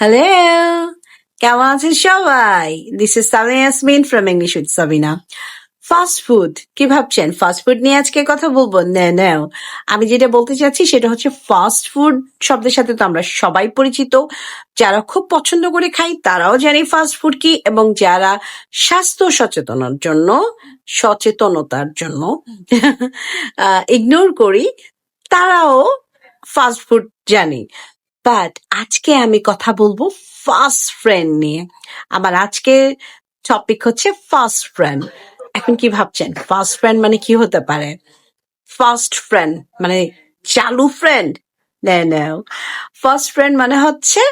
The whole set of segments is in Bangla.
হ্যালো কেমন আছেন সবাই? This is Sabina Yasmin from English with Sabina fast food কি ভাবছেন? ফাস্ট ফুড নিয়ে আজকে কথা বলব? না না আমি যেটা বলতে চাচ্ছি সেটা হচ্ছে ফাস্ট ফুড শব্দের সাথে তো আমরা সবাই পরিচিত। যারা খুব পছন্দ করে খাই, তারাও জানি ফাস্ট ফুড কি এবং যারা স্বাস্থ্য সচেতনার জন্য, সচেতনতার জন্য ইগনোর করি, তারাও ফাস্ট ফুড জানি। বাট আজকে আমি কথা বলব ফার্স্ট ফ্রেন্ড নিয়ে। আমার আজকে টপিক হচ্ছে ফার্স্ট ফ্রেন্ড এখন কি ভাবছেন? ফার্স্ট ফ্রেন্ড মানে কি হতে পারে? ফার্স্ট ফ্রেন্ড মানে চালু ফ্রেন্ড ফার্স্ট ফ্রেন্ড মানে হচ্ছে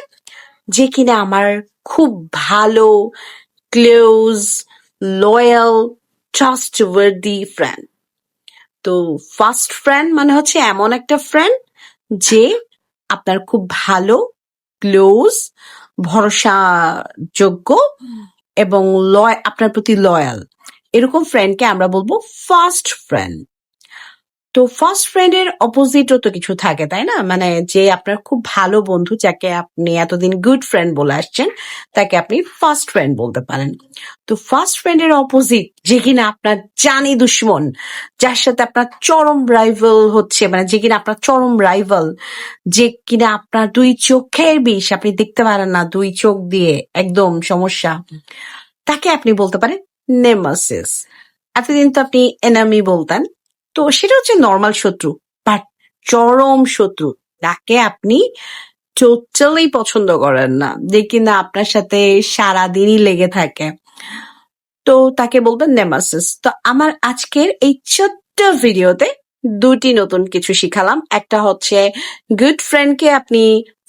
যে কিনা আমার খুব ভালো close loyal trustworthy friend তো ফার্স্ট ফ্রেন্ড মানে হচ্ছে এমন একটা ফ্রেন্ড যে আপনার খুব ভালো ক্লোজ ভরসাযোগ্য এবং লয় আপনার প্রতি লয়াল এরকম ফ্রেন্ডকে আমরা বলব ফার্স্ট ফ্রেন্ড তো ফার্স্ট ফ্রেন্ডের অপোজিটও তো কিছু থাকে, তাই না? মানে যে আপনার খুব ভালো বন্ধু, যাকে আপনি এতদিন গুড ফ্রেন্ড বলে আসছেন, তাকে আপনি ফার্স্ট ফ্রেন্ড বলতে পারেন। তো ফার্স্ট ফ্রেন্ডের অপোজিট যে কিনা আপনার জানি দুশ্মন, যার সাথে আপনার চরম রাইভাল হচ্ছে মানে যে কিনা আপনার চরম রাইভাল যে কিনা আপনার দুই চোখের বিষ, আপনি দেখতে পারেন না, দুই চোখ দিয়ে একদম সমস্যা, তাকে আপনি বলতে পারেন নেমাসিস এতদিন তো আপনি এনামি বলতেন তো সেটা হচ্ছে নর্মাল শত্রু বাট চরম শত্রু। তাকে আপনি টোটালি পছন্দ করেন না, যে কিনা আপনার সাথে সারাদিনই লেগে থাকে। তো তাকে বলবেন নেমাসিস। তো আমার আজকের এই ছোট্ট ভিডিওতে দুটি নতুন কিছু শিখালাম। একটা হচ্ছে গুড ফ্রেন্ডকে আপনি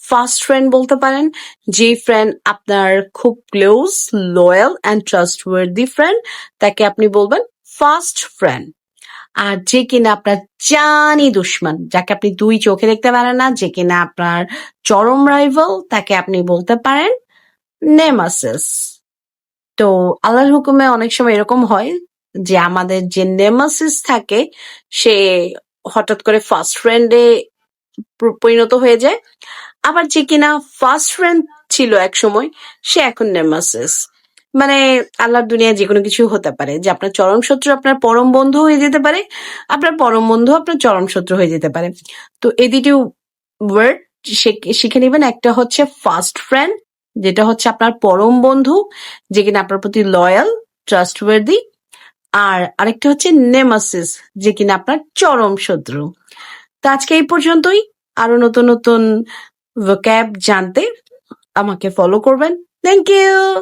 ফার্স্ট ফ্রেন্ড বলতে পারেন, যে ফ্রেন্ড আপনার খুব close loyal and trustworthy friend তাকে আপনি বলবেন ফার্স্ট ফ্রেন্ড আর যে কিনা আপনার জানি দুশ্মন, যাকে আপনি দুই চোখে দেখতে পারেন না, যে কিনা আপনার চরম রাইভাল তাকে আপনি বলতে পারেন নেমাসিস। তো আল্লাহর হুকুমে অনেক সময় এরকম হয় যে আমাদের যে নেমাসিস থাকে, সে হঠাৎ করে ফার্স্ট ফ্রেন্ডে পরিণত হয়ে যায়। আবার যে কিনা ফার্স্ট ফ্রেন্ড ছিল এক সময়, সে এখন নেমাসিস। মানে আল্লাহর দুনিয়ায় যে কোনো কিছু হতে পারে। যে আপনার চরম শত্রু আপনার পরম বন্ধু হয়ে যেতে পারে, আপনার পরম বন্ধু আপনার চরম শত্রু হয়ে যেতে পারে। তো এই দুটি ওয়ার্ড শিখে নেবেন। একটা হচ্ছে ফার্স্ট ফ্রেন্ড যেটা হচ্ছে আপনার পরম বন্ধু, যে কিনা আপনার প্রতি লয়াল ট্রাস্টওয়ার্দি আর আরেকটা হচ্ছে নেমাসিস যে কিনা আপনার চরম শত্রু। তো আজকে এই পর্যন্তই। আরও নতুন নতুন ভোক্যাব জানতে আমাকে ফলো করবেন। Thank you